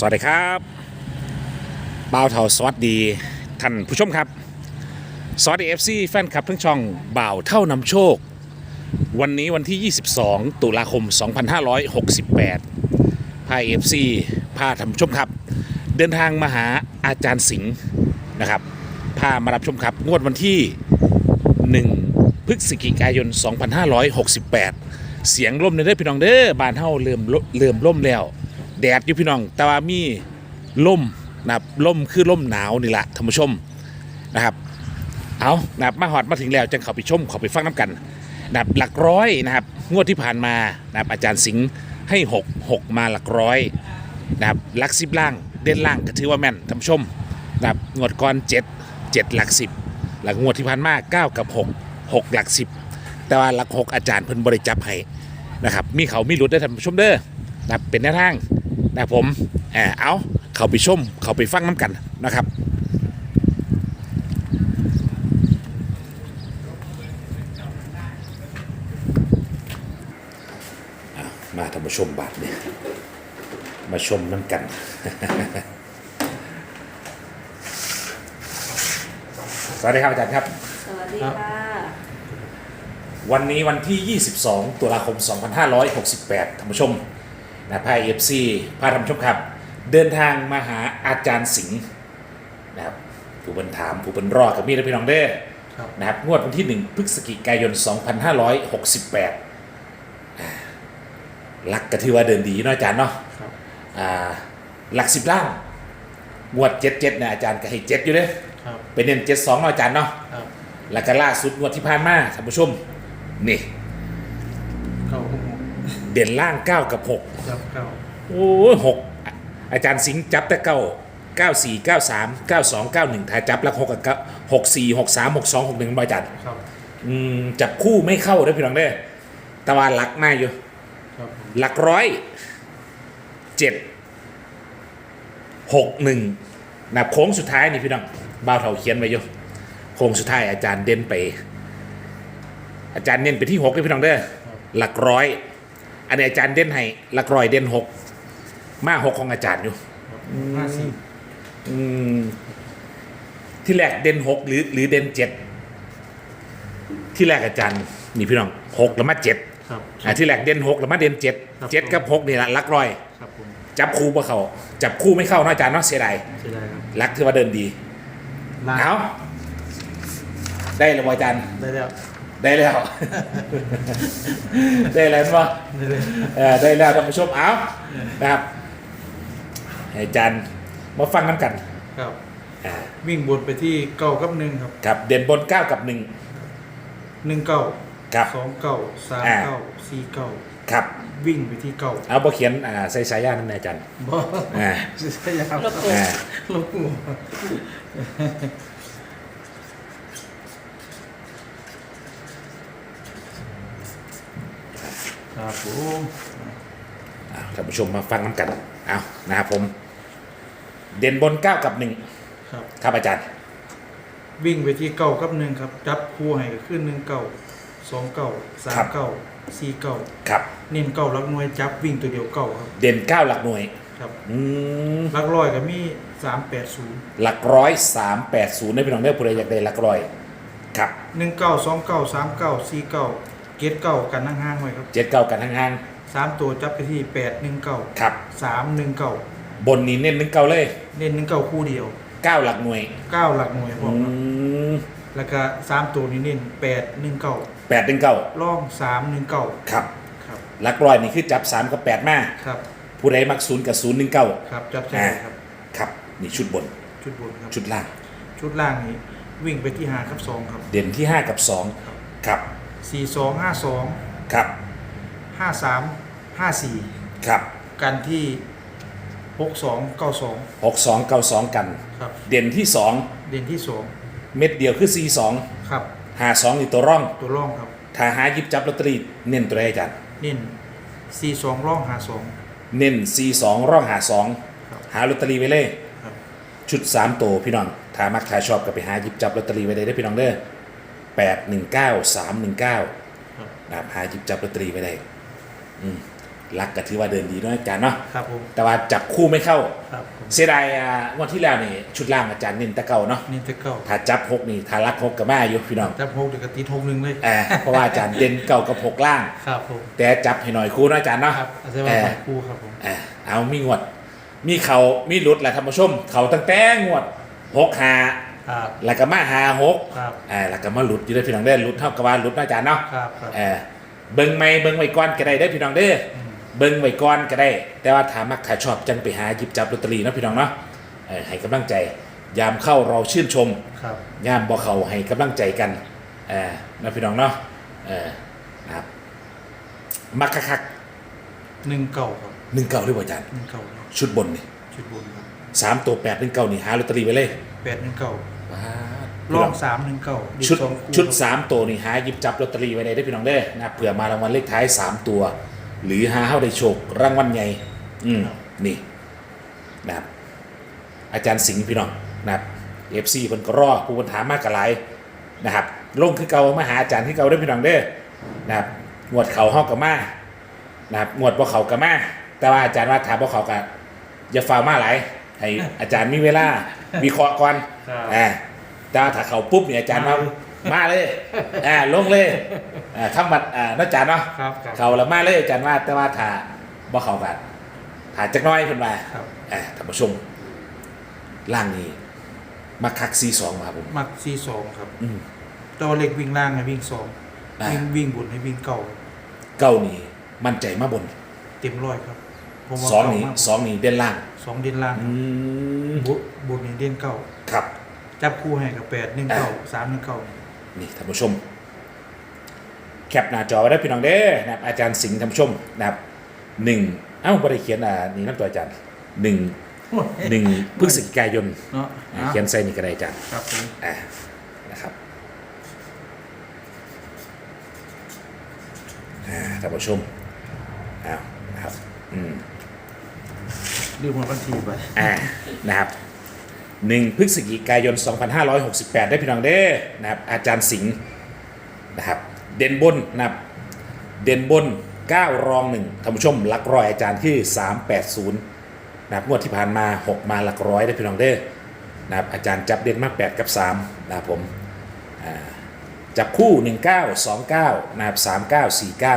สวัสดีครับบ่าวเทาสวัสดีท่านผู้ชมครับ สวัสดี FC แฟนคลับทั้งช่องบ่าวเท่านำโชค วันนี้วันที่ 22 ตุลาคม 2568พา FC พาท่านผู้ชมครับ เดินทางมาหาอาจารย์สิงห์นะครับพามารับชมครับ งวดวันที่ 1 พฤศจิกายน 2568 เสียงล่มในเด้อพี่น้องเด้อบานเฮาเริ่มเริ่มล่มแล้ว แดดอยู่พี่น้อง แต่ว่ามีล่มนะครับล่มคือล่มหนาวนี่แหละท่านผู้ชมนะครับ เอานะครับมาหอดมาถึงแล้วจังเขาไปชมเขาไปฟังน้ำกันนะครับหลักร้อยนะครับ งวดที่ผ่านมานะครับอาจารย์สิงห์ให้หกหกมาหลักร้อยนะครับหลักสิบล่างเด่นล่างก็ถือว่าแม่นท่านผู้ชมนะครับงวดก่อนเจ็ดเจ็ดหลักสิบหลักงวดที่ผ่านมาเก้ากับหกหกหลักสิบแต่ว่าหลักหกอาจารย์เพิ่นบริจับให้นะครับมีเขามีหลุดได้ท่านผู้ชมเด้อนะครับเป็นแนวทาง นะครับผมแอบเอาเขาไปชม เขาไปฟังน้ำกันนะครับมาท่านผู้ชมบาทเนี่ยมาชมน้ำกัน สวัสดีครับอาจารย์ครับ สวัสดีค่ะ วันนี้วันที่ 22 ตุลาคม 2568ท่านผู้ชม นะพายเอฟซีพาท่านผู้ชมครับ เดินทางมาหาอาจารย์สิงห์นะครับผู้บันถามผู้บันรอดกับมีและพี่น้องเด้อครับนะครับงวดวันที่ 1 พฤศจิกายน 2568อ่าหลักก็ถือว่าเดินดีเนาะอาจารย์เนาะครับอ่าหลักสิบล่างงวดเจ็ดเจ็ดเนี่ยอาจารย์ก็ให้เจ็ดอยู่เด้อครับเป็นเน้นเจ็ดสองเนาะอาจารย์เนาะครับแล้วก็ล่าสุดงวดที่ผ่านมาท่านผู้ชมนี่เก้าหก เด่นล่างเก้ากับหกจับเก้าโอ้ยหกอาจารย์สิงห์จับแต่เก้าเก้าสี่เก้าสามเก้าสองเก้าหนึ่งถ้าจับหลักหกกับเก้าหกสี่หกสามหกสองหกหนึ่งบอาจารย์ครับอืมจับคู่ไม่เข้าเด้อพี่น้องเด้อแต่ว่าหลักมาอยู่ ครับผมหลักร้อยเจ็ดหกหนึ่งนะโค้งสุดท้ายนี่พี่น้องบ่าวเถาเขียนไว้อยู่โค้งสุดท้ายอาจารย์เด่นไป อาจารย์เน้นไปที่หกเลยพี่น้องเด้อหลักร้อย อันนี้อาจารย์เด่นให้หลักร้อยเด่นหกมาหกของอาจารย์อยู่ครับห้าสี่อืม ที่แรกเด่นหกหรือหรือเด่นเจ็ดที่แรกอาจารย์นี่พี่น้องหกแล้วมาเจ็ดครับ อ่าที่แรกเด่นหกแล้วมาเด่นเจ็ดครับ เจ็ดกับหกนี่แหละหลักร้อย ครับผมจับคู่ปะเขาจับคู่ไม่เข้าเนาะอาจารย์เนาะเสียดายใช่ได้ครับรักถือว่าเดินดีล่างเอาได้แล้วบ่อาจารย์ได้แล้ว ได้แล้ว ได้แล้วป่ะได้เลยเออได้แล้วท่านผู้ชมเอานะครับให้อาจารย์มาฟังน้ำกันครับ อ่าวิ่งบนไปที่เก้ากับหนึ่งครับกับเด่นบนเก้ากับหนึ่งหนึ่งเก้าครับ สองเก้าสามอ่า เก้าสี่เก้าครับ วิ่งไปที่เก้าเอาบ่เขียนอ่าใส่สายยานั่นนะอาจารย์บ่อ่าใช่ครับลบตัว อ่าลบกู ครับผมเอาท่านผู้ชมมาฟังน้ำกันเอานะครับผม เด่นบนเก้ากับหนึ่งครับ ครับอาจารย์วิ่งไปที่เก้ากับหนึ่งครับจับคู่ให้ก็ขึ้นหนึ่งเก้าสองเก้าสาครัมบเก้าสี่เก้าครับ เน้นเก้าลักหน่วยจับวิ่งตัวเดียวเก้าครับ เด่นเก้าหลักหน่วย ครับอืมลักร้อยก็มีสามแปดศูนย์หลักร้อยสามแปดศูนย์ได้พี่น้องได้ผู้ใดอยากได้หลักร้อย ครับหนึ่งเก้าสองเก้าสามเก้าสี่เก้า เกตเก้ากันนั่งห้างๆไว้ครับเจ็ดเก้ากันห่างสามตัวจับไปที่แปดหนึ่งเก้าๆครับ สามหนึ่งเก้าบนนี้เน้นหนึ่งเก้าเลยเน้นหนึ่งเก้าคู่เดียวเก้าหลักหน่วยเก้าหลักหน่วยพร้ออืมครับมแล้วก็สามตัวนี้เน้นแปดหนึ่งเก้าแปดหนึ่งเก้าล่องสามหนึ่งเก้าครับครับหลักร้อยนี่คือจับสามกับแปดมาครับผู้ใดมักศูนย์กับศูนย์หนึ่งเก้าครับจับใช่ครับครับนี่ชุดบนชุดบนครับชุดล่างชุดล่างนี้วิ่งไปที่หาครับสองครับ เด่นที่ห้ากับสองครับ สี่สองห้าสองครับห้าสามห้าสี่ครับกันที่หกสองเก้าสองหกสองเก้าสองกัน ครับ เด่นที่สองเด่นที่สองเม็ดเดียวคือสี่สองครับหาสองนี่ตัวร่องตัวร่องครับถ้าหาหยิบจับลอตเตอรี่เน้นตัวใดอาจารย์เน้นสี่สองร่องหาสองเน้นสี่สองร่องหาสองครับหาลอตเตอรี่ไว้เลยครับชุดสามตัวพี่น้องถ้ามักถ้าชอบก็ไปหาหยิบจับลอตเตอรี่ไว้เลยได้อพี่น้องเด้อ แปดหนึ่งเก้าสามหนึ่งเก้าครับนะครับหาหยิบจับลอตเตอรี่ไว้ได้ อืมหลักก็ถือว่าเดินดีเนาะอาจารย์เนาะครับผมแต่ว่าจับคู่ไม่เข้า ครับผมเสียดายอ่างวันที่แล้วนี่ชุดล่างอาจารย์เน้นแตะเก่าเนาะนี่จะเก้าถ้าจับหกนี่ถ้ารักหกกับแม่อยู่พี่น้องจับหกเดี๋ยวก็ตีหกหนึ่งเลยเออเพราะว่าอาจารย์เด่นเก่ากับหกล่าง ครับผมแต่จับให้หน่อยคู่เนาะอาจารย์เนาะครับอาจจะว่าสองคู่ครับผมเออเอามีงวด มีเขามีหลุดแหละท่านผู้ชม เขาตั้งแต่งวดหกหา ครับ แล้วก็มาหาหกครับเออแล้วก็มาหลุดอยู่ได้อพี่น้องเด้อหลุดเท่ากับว่าหลุดเนาะอาจารย์เนาะครับครับ เออเบิ่งไม่เบิ่งไว้ก่อนก็ได้เด้อพี่น้องเด้ออืมเบิ่งไว้ก่อนก็ได้ แต่ว่าถามักถ้าชอบจังไปหาหยิบจับลอตเตอรี่เนาะพี่น้องเนาะเออให้กำลังใจ ยามเข้าเราชื่นชม ครับยามบ่เข้าให้กำลังใจกันเออนะพี่น้องเนาะเออนะครับมักคักหนึ่งเก่าครับๆหนึ่งเก่าด้วยบ่อาจารย์ หนึ่งเก่าครับชุดบนนี่ชุดบนครับสามตัวแปดหนึ่งเก่านี่หาลอตเตอรี่ไว้เลย แปดหนึ่งเก่าว้าลองสามหนึ่งเก่าชุดสองคู่ชุดครับสามตัวนี่หาหยิบจับลอตเตอรี่ไว้ได้เด้อพี่น้องเด้อนะเผื่อมารางวัลเลขท้ายสามตัว หรือหาเฮาได้โชครางวัลใหญ่อืมนี่นะครับอาจารย์สิงห์พี่น้องนะครับเอฟซีเพิ่นก็รอผู้คนถามมากกะหลายนะครับลงคือเก่ามาหาอาจารย์ที่เก่าได้อพี่น้องเด้อนะครับงวดเขาเฮากับมานะครับงวดบ่เขากับมาแต่ว่าอาจารย์ว่าถามบ่เขากับอย่าฟาวมาหลายให้อาจารย์มีเวลา วิเคราะห์ก่อนครับ อ่าแต่ว่าถ้าเขาปุ๊บเนี่ยอาจารย์มามาเลยอ่าลงเลยอ่าคำบัดอ่าเนาะอาจารย์เนาะครับครับ เขาละมาเลยอาจารย์ว่าแต่ว่าถ้าบ่เขากันถ้าจักหน้อยเพิ่นว่าครับ อ่าท่านผู้ชมล่างนี้มาคักซีสองมาครับผม มักซีสองครับอืมตัวเล็กวิ่งล่างให้วิ่งสองอ่า วิ่งวิ่งบนให้วิ่งเก่าเก้านี่มั่นใจมาบน เต็มร้อยครับ ผมว่าสองเก่านี่มากสองนี่เด่นล่าง สองเด่นล่างอืมบุบนนี่เด่นเก่าครับ จับคู่ให้กับแปดหนึ่งเก่าสามหนึ่งเก่านี่ท่านผู้ชม แคปหน้าจอไว้ได้พี่น้องเด้อนะครับอาจารย์สิงห์ท่านผู้ชมนะครับหนึ่งเอ้าบ่ได้เขียนอ่านี่น้ำตัวอาจารย์หนึ่งหนึ่งพฤศจิกายนเนาะอ่าเขียนใส่นี่ก็ได้อาจารย์ครับผมอ่านะครับอ่าท่านผู้ชมอ้าวนะครับอืม ลืมหมดบัญชีไปอ่านะครับหนึ่งพฤศจิกายน 2568 ได้พี่น้องเด้อนะครับอาจารย์สิงห์นะครับเด่นบนนะครับเด่นบน 9 รอง1ท่านผู้ชมหลักร้อยอาจารย์ที่ 380นะครับงวดที่ผ่านมา 6 มาหลักร้อยได้พี่น้องเด้อนะครับอาจารย์จับเด่นมาก 8 กับ 3 นะครับผมอ่าจับคู่ 1929นะครับ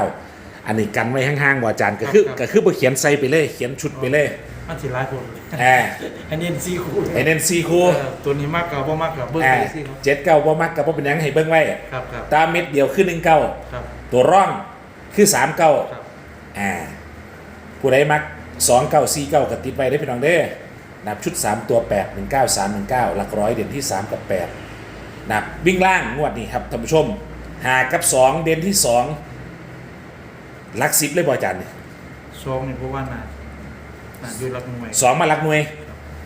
3949 อันนี้กันไว้ห่างๆว่าอาจารย์ก็คือก็คือบ่เขียนใส่ไปเลย เขียนชุดไปเลย มันสิร้ายคนแอร์อันนี้ซีคู่ไอเน้นซีคูเออตัวนี้มากกับว่ามากกับเบิ้งแอไปร์ซีครับเจ็ดเก้าบ่มักกับบ่เป็นหยังให้เบิ่งไว้ ครับครับตามเม็ดเดียวคือหนึ่งเก้าครับตัวร่องคือสามเก้าครับอ่าผู้ใดมักสองเก้าสี่เก้าก็ติดไว้ได้อพี่น้องเด้อนับชุดสามตัวแปดหนึ่งเก้าสามหนึ่งเก้าหลักร้อยเด่นที่สามกับแปดนับวิ่งล่างงวดนี้ครับท่านผู้ชมหากับสองเด่นที่สองหลักสิบเลยบ่อาจารย์นี่ ซองนี่เพราะว่าน่า น่าอยู่รักหน่วยสองมาหลักหน่วย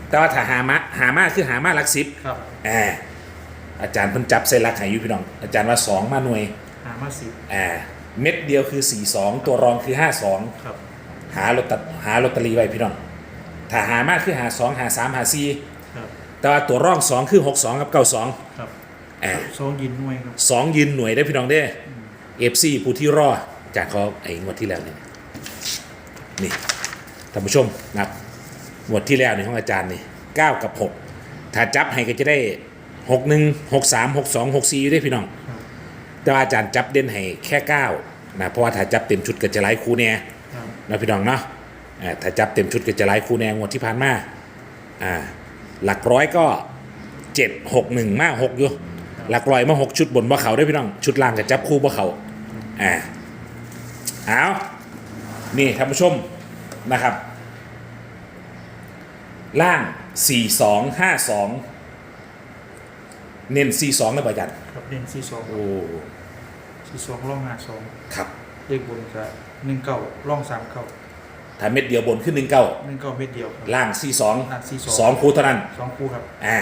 แต่ว่าถ้าหามาหามาคือหามาหลักสิบครับอ่าอาจารย์เพิ่นจับเส้นหลักใหาอยู่พี่น้อง อาจารย์ว่าสองมาหน่วยหามาสิบอ่าเม็ดเดียวคือ4 2ตัวรองคือ5 2ครับหาลอตเตอหาลอตเตอรี่ไว้พี่น้องถ้าหามากคือหา2หา3หาครับ4แต่ว่าตัวร่อง2คือ6 2กับ9 2ครับอ่าซองยินหน่วยครับ สองยืนหน่วยได้พี่น้องเด้เอฟซีผู้ที่รอจากเขาไอ้งวดที่แล้วเนี่ยนี่ ท่านผู้ชมนะครับงวดที่แล้วในห้องอาจารย์นี่9กับ6ถ้าจับให้ก็จะได้6 1 6 3 6 2 6 4อยู่ได้พี่น้องครับแต่ว่าอาจารย์จับเด่นให้แค่9นะเพราะว่าถ้าจับเต็มชุดก็จะไล่คู่แน่ครับนะพี่น้องเนาะอ่าถ้าจับเต็มชุดก็จะไล่คู่แน่งวดที่ผ่านมาอ่าหลักร้อยก็7 6 1มา6อยู่หลักร้อยมา6ชุดบนบ่เขาได้อพี่น้อง ชุดล่างก็จับคู่บ่เขาอ่าเอานี่ท่านผู้ชม นะครับ ล่าง 4 2 5 2 เน้น 4 2นะป่ะอาจารย์ครับเด่นซีสองโอ้ซีสองร่องหาสองครับเลขบนก็หนึ่งเก่าร่องสามเก่าถ้าเม็ดเดียวบนขึ้นหนึ่งเก้าหนึ่งเก่าเม็ดเดียวครับ ล่างสี่สองล่าง42สองคู่เท่านั้น สองคู่ครับ อ่า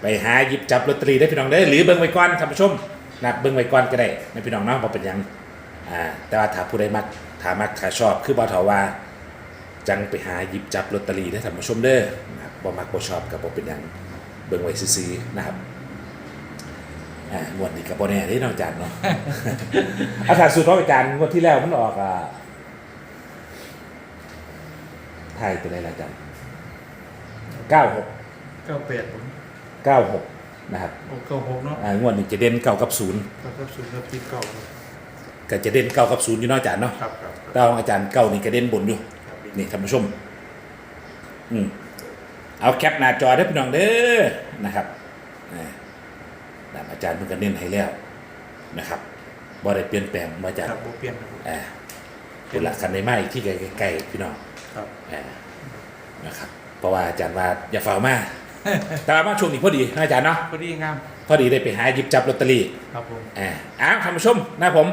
ไปหาหยิบจับลอตเตอรี่ได้พี่น้องได้อหรือเบิ่งไว้ก่อนท่านผู้ชมนะเบิ่งไว้ก่อนก็ได้นะพี่น้องเนาะบ่เป็นหยังอ่าแต่ว่าถ้าผู้ใดมักถ้ามักถ้าชอบคือบ่เถาว่า จังไปหาหยิบจับลอตเตอรี่ได้ท่านผู้ชมเด้อนะครับบ่มักบ่ชอบก็บ่เป็นหยังเบิ่งไว้ซื่อๆนะครับอ่างวดนี้ก็บ่แน่เด้เนาะอาจารย์เนาะ อาจารย์สูตรของอาจารย์งวดที่แล้วมันออกอ่าไทายตัวไหนล่ะอาจารย์เก้าหกเก้าแปดผมเก้าหกนะครับโอ้เก้าหกเนาะอ่างวดนี้จะเด่นเก้ากับศูนย์เก้ากับศูนย์กับปีเก้าครับก็จะเด่นเก้ากับศูนย์อยู่เนาะอาจารย์เนาะ ครับครับครับดาวอาจารย์เก้านี่ก็เด่นบนอยู่ครับ นี่ท่านผู้ชม อืมเอาแคปหน้าจอได้อพี่น้องเด้อนะครับอ่าดาบอาจารย์เพิ่งก็เน้นให้แล้วนะครับบ่ได้เปลี่ยนแปลงมาอาจารครัย์บโบเปลี่ยนครับอ่าเป็นหลักคันในไม้ที่ใกล้ๆพี่น้องครับอ่านะครับ เพราะว่าอาจารย์ว่าอย่าฝ่ามาแต่ว่ามาช่วงนี้พอดีนะอาจารย์เนาะพอดีงามพอดีได้ไปหาหยิบจับลอตเตอรี่ครับผมอ่าอ้าวท่านผู้ชมนะผม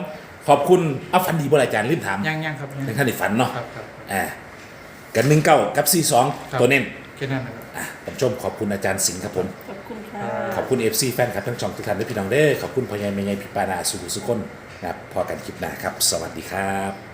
ขอบคุณเอาฝันดีบ่ล่ะอาจารย์ลืมถามย่างย่างครับย่างในท่านได้ฝันเนาะครับครับครับอ่า กันหนึ่งเก้ากับสี่สองครับ ตัวเน้นแค่นั้นนะครับ อะท่านผู้ชมขอบคุณอาจารย์สิงห์ครับผม ขอบคุณค่ะ ขอบคุณ FC แฟนครับทั้งช่องทุกท่านด้วยพี่น้องเด้อขอบคุณพ่อใหญ่แม่ใหญ่พี่ปานาสุขุสุคนนะครับพอกันคลิปหน้าครับ สวัสดีครับ